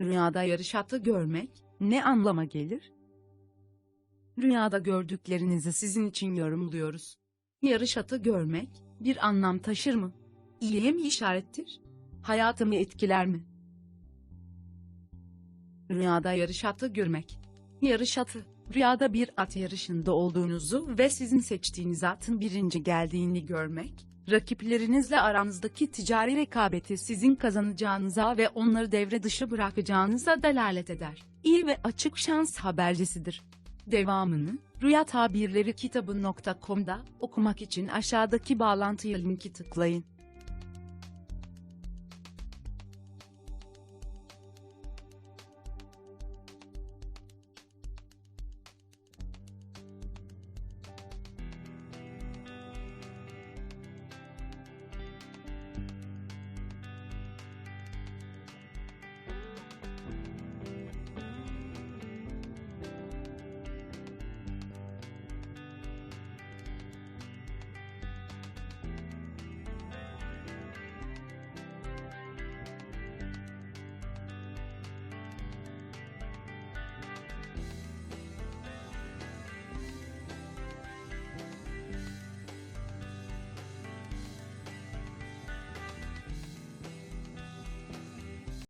Rüyada yarış atı görmek ne anlama gelir? Rüyada gördüklerinizi sizin için yorumluyoruz. Yarış atı görmek bir anlam taşır mı? İyiye mi işarettir? Hayatımı etkiler mi? Rüyada yarış atı görmek. Yarış atı, rüyada bir at yarışında olduğunuzu ve sizin seçtiğiniz atın birinci geldiğini görmek, rakiplerinizle aranızdaki ticari rekabeti sizin kazanacağınıza ve onları devre dışı bırakacağınıza delalet eder. İyi ve açık şans habercisidir. Devamını, Rüya Tabirleri kitabı.com'da okumak için aşağıdaki bağlantıya linki tıklayın.